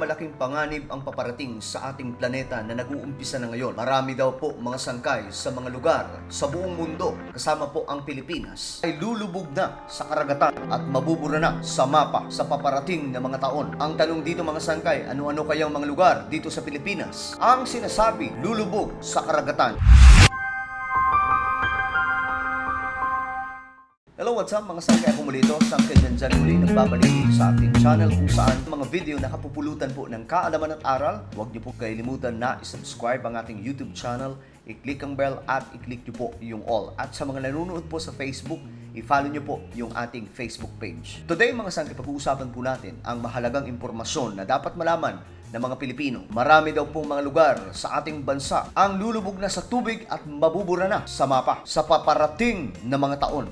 malaking panganib ang paparating sa ating planeta na nag-uumpisa na ngayon. Marami daw po mga sangkay sa mga lugar sa buong mundo, kasama po ang Pilipinas, ay lulubog na sa karagatan at mabubura na sa mapa sa paparating na mga taon. Ang tanong dito mga sangkay, ano-ano kayang mga lugar dito sa Pilipinas? Ang sinasabi, lulubog sa karagatan. Hello, what's up mga sangkay? Ako muli ito, Sangkay Janjan muli, nagbabalik dito sa ating channel kung saan mga video na kapupulutan po ng kaalaman at aral. Huwag niyo po kailimutan na isubscribe ang ating YouTube channel, i-click ang bell at i-click niyo po yung all. At sa mga nanonood po sa Facebook, i-follow niyo po yung ating Facebook page. Today mga sangkay, pag-uusapan po natin ang mahalagang impormasyon na dapat malaman ng mga Pilipino. Marami daw pong mga lugar sa ating bansa ang lulubog na sa tubig at mabubura na sa mapa sa paparating na mga taon.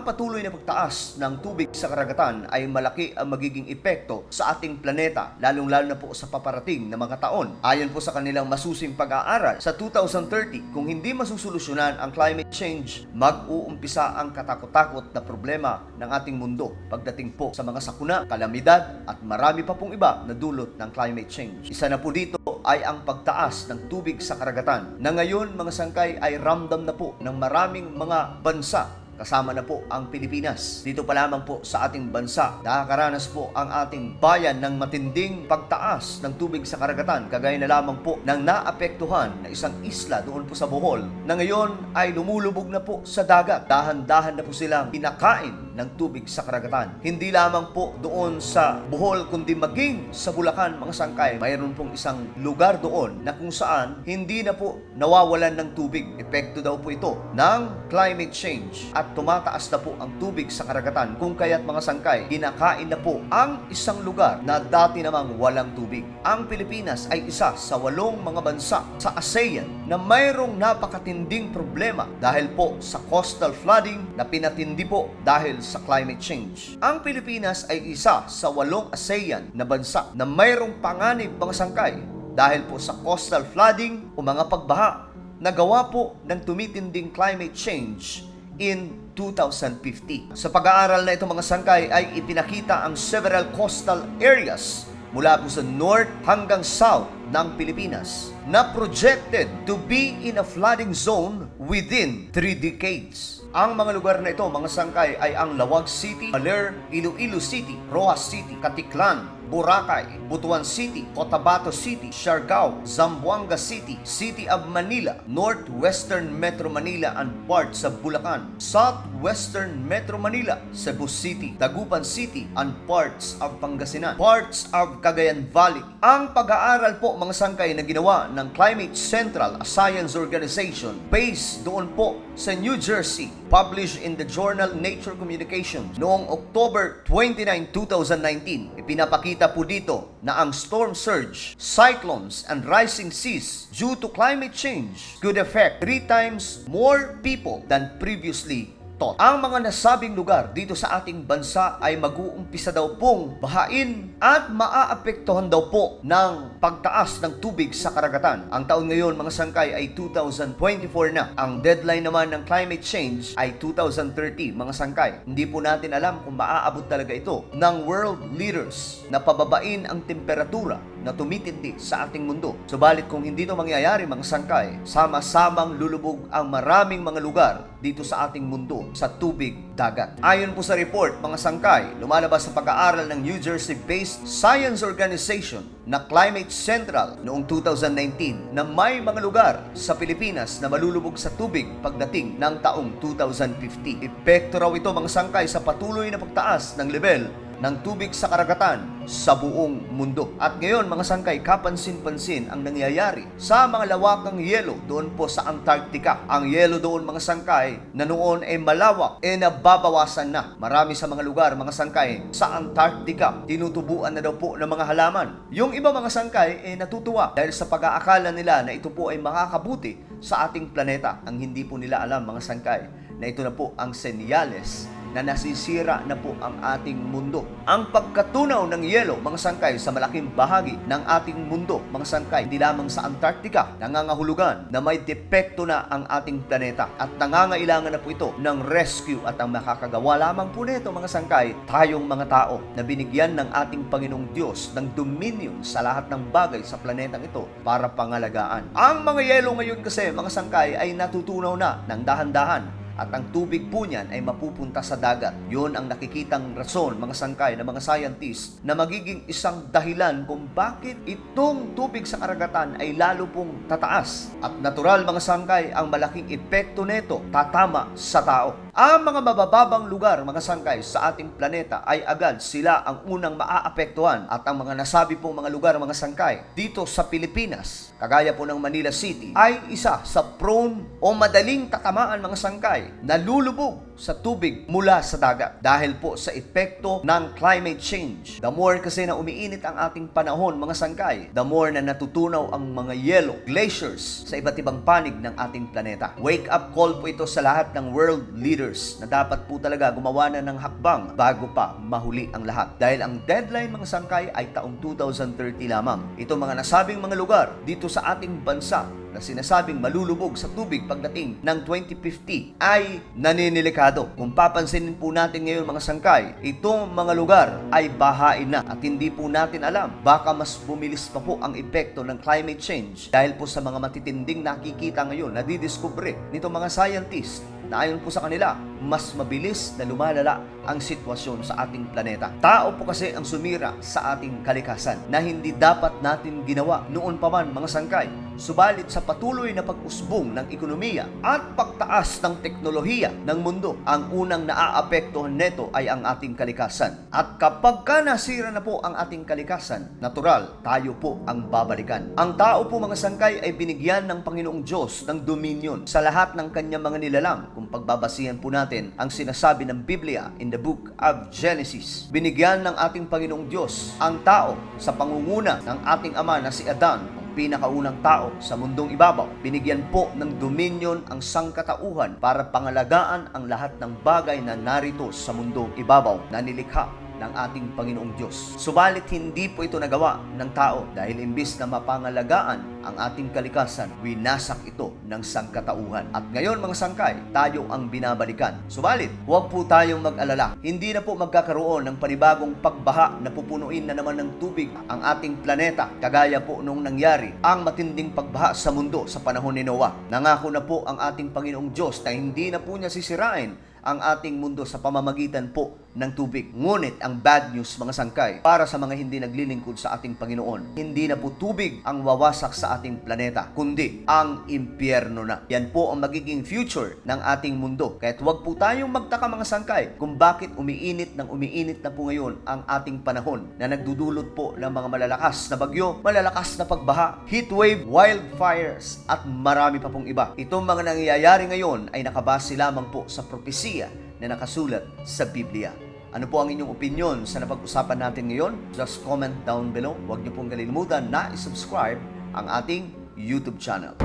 Ang patuloy na pagtaas ng tubig sa karagatan ay malaki ang magiging epekto sa ating planeta, lalong-lalo na po sa paparating na mga taon. Ayon po sa kanilang masusing pag-aaral, sa 2030, kung hindi masusolusyonan ang climate change, mag-uumpisa ang katakot-takot na problema ng ating mundo pagdating po sa mga sakuna, kalamidad at marami pa pong iba na dulot ng climate change. Isa na po dito ay ang pagtaas ng tubig sa karagatan na ngayon mga sangkay ay ramdam na po ng maraming mga bansa kasama na po ang Pilipinas. Dito pa lamang po sa ating bansa, nakakaranas po ang ating bayan ng matinding pagtaas ng tubig sa karagatan, kagaya na lamang po ng naapektuhan na isang isla doon po sa Bohol, na ngayon ay lumulubog na po sa dagat. Dahan-dahan na po silang pinakain ng tubig sa karagatan. Hindi lamang po doon sa Bohol, kundi maging sa Bulacan, mga sangkay, mayroon pong isang lugar doon na kung saan hindi na po nawawalan ng tubig. Epekto daw po ito ng climate change at tumataas na po ang tubig sa karagatan kung kaya't mga sangkay, kinakain na po ang isang lugar na dati namang walang tubig. Ang Pilipinas ay isa sa walong mga bansa sa ASEAN na mayroong napakatinding problema dahil po sa coastal flooding na pinatindi po dahil sa climate change. Ang Pilipinas ay isa sa walong ASEAN na bansa na mayroong panganib mga sangkay dahil po sa coastal flooding o mga pagbaha na gawa po ng tumitinding climate change in 2050. Sa pag-aaral na ito mga sangkay ay ipinakita ang several coastal areas mula po sa north hanggang south ng Pilipinas na projected to be in a flooding zone within 3 decades. Ang mga lugar na ito, mga sangkay, ay ang Lawag City, Baler, Iloilo City, Rojas City, Katiklan, Boracay, Butuan City, Cotabato City, Siargao, Zamboanga City, City of Manila, Northwestern Metro Manila and parts of Bulacan, Southwestern Metro Manila, Cebu City, Tagupan City and parts of Pangasinan, parts of Cagayan Valley. Ang pag-aaral po mga sangkay na ginawa ng Climate Central, a science organization based doon po sa New Jersey, published in the journal Nature Communications noong October 29, 2019. Ipinapakita po dito na ang storm surge, cyclones, and rising seas due to climate change could affect three times more people than previously thought. Ang mga nasabing lugar dito sa ating bansa ay mag-uumpisa daw pong bahain at maaapektuhan daw po ng pagtaas ng tubig sa karagatan. Ang taon ngayon mga sangkay ay 2024 na. Ang deadline naman ng climate change ay 2030 mga sangkay. Hindi po natin alam kung maaabot talaga ito ng world leaders na pababain ang temperatura na tumitindi sa ating mundo. Subalit kung hindi ito mangyayari mga sangkay, sama-samang lulubog ang maraming mga lugar dito sa ating mundo sa tubig dagat. Ayon po sa report, mga sangkay, lumalabas sa pag-aaral ng New Jersey-based science organization na Climate Central noong 2019 na may mga lugar sa Pilipinas na malulubog sa tubig pagdating ng taong 2050. Epekto raw ito mga sangkay sa patuloy na pagtaas ng level ng tubig sa karagatan sa buong mundo. At ngayon, mga sangkay, kapansin-pansin ang nangyayari sa mga lawakang yelo doon po sa Antarctica. Ang yelo doon, mga sangkay, na noon ay malawak, e nababawasan na. Marami sa mga lugar, mga sangkay, sa Antarctica, tinutubuan na daw po ng mga halaman. Yung iba mga sangkay, eh natutuwa dahil sa pag-aakala nila na ito po ay makakabuti sa ating planeta. Ang hindi po nila alam, mga sangkay, na ito na po ang senyales na nasisira na po ang ating mundo. Ang pagkatunaw ng yelo, mga sangkay, sa malaking bahagi ng ating mundo, mga sangkay, hindi lamang sa Antarctica, nangangahulugan na may depekto na ang ating planeta at nangangailangan na po ito ng rescue at ang makakagawa lamang po nito, mga sangkay, tayong mga tao na binigyan ng ating Panginoong Diyos ng dominion sa lahat ng bagay sa planetang ito para pangalagaan. Ang mga yelo ngayon kasi, mga sangkay, ay natutunaw na ng dahan-dahan at ang tubig po niyan ay mapupunta sa dagat. Yun ang nakikitang rason, mga sangkay na mga scientists, na magiging isang dahilan kung bakit itong tubig sa karagatan ay lalo pong tataas. At natural, mga sangkay, ang malaking epekto nito tatama sa tao. Ang mga mabababang lugar, mga sangkay, sa ating planeta ay agad sila ang unang maaapektuhan at ang mga nasabi pong mga lugar, mga sangkay, dito sa Pilipinas, kagaya po ng Manila City, ay isa sa prone o madaling tatamaan mga sangkay na lulubog sa tubig mula sa dagat dahil po sa epekto ng climate change. The more kasi na umiinit ang ating panahon mga sangkay, the more na natutunaw ang mga yellow glaciers sa iba't ibang panig ng ating planeta. Wake up call po ito sa lahat ng world leaders na dapat po talaga gumawa na ng hakbang bago pa mahuli ang lahat. Dahil ang deadline mga sangkay ay taong 2030 lamang. Ito mga nasabing mga lugar dito sa ating bansa na sinasabing malulubog sa tubig pagdating ng 2050 ay naninilikado. Kung papansinin po natin ngayon mga sangkay, itong mga lugar ay bahain na at hindi po natin alam. Baka mas bumilis pa po ang epekto ng climate change dahil po sa mga matitinding nakikita ngayon na didiskubre nito mga scientists na ayon po sa kanila, mas mabilis na lumalala ang sitwasyon sa ating planeta. Tao po kasi ang sumira sa ating kalikasan na hindi dapat natin ginawa noon pa man mga sangkay. Subalit sa patuloy na pag-usbong ng ekonomiya at pagtaas ng teknolohiya ng mundo, ang unang naaapektuhan neto ay ang ating kalikasan. At kapag ka nasira na po ang ating kalikasan, natural, tayo po ang babalikan. Ang tao po mga sangkay ay binigyan ng Panginoong Diyos ng dominion sa lahat ng kanyang mga nilalang kung pagbabasihan po natin ang sinasabi ng Biblia in the book of Genesis. Binigyan ng ating Panginoong Diyos ang tao sa pangunguna ng ating ama na si Adan, pinakaunang tao sa mundong ibabaw. Binigyan po ng dominion ang sangkatauhan para pangalagaan ang lahat ng bagay na narito sa mundong ibabaw na nilikha ng ating Panginoong Diyos. Subalit hindi po ito nagawa ng tao dahil imbis na mapangalagaan ang ating kalikasan, winasak ito ng sangkatauhan. At ngayon mga sangkay, tayo ang binabalikan. Subalit, huwag po tayong mag-alala. Hindi na po magkakaroon ng panibagong pagbaha na pupunuin na naman ng tubig ang ating planeta, kagaya po nung nangyari ang matinding pagbaha sa mundo sa panahon ni Noah. Nangako na po ang ating Panginoong Diyos na hindi na po niya sisirain ang ating mundo sa pamamagitan po ng tubig. Ngunit ang bad news mga sangkay para sa mga hindi naglilingkod sa ating Panginoon, hindi na po tubig ang wawasak sa ating planeta, kundi ang impyerno na. Yan po ang magiging future ng ating mundo. Kaya't huwag po tayong magtaka mga sangkay kung bakit umiinit ng umiinit na po ngayon ang ating panahon na nagdudulot po ng mga malalakas na bagyo, malalakas na pagbaha, heat wave, wildfires at marami pa pong iba. Itong mga nangyayari ngayon ay nakabase lamang po sa propesya na nakasulat sa Biblia. Ano po ang inyong opinion sa napag-usapan natin ngayon? Just comment down below. Huwag niyo pong kalimutan na isubscribe ang ating YouTube channel.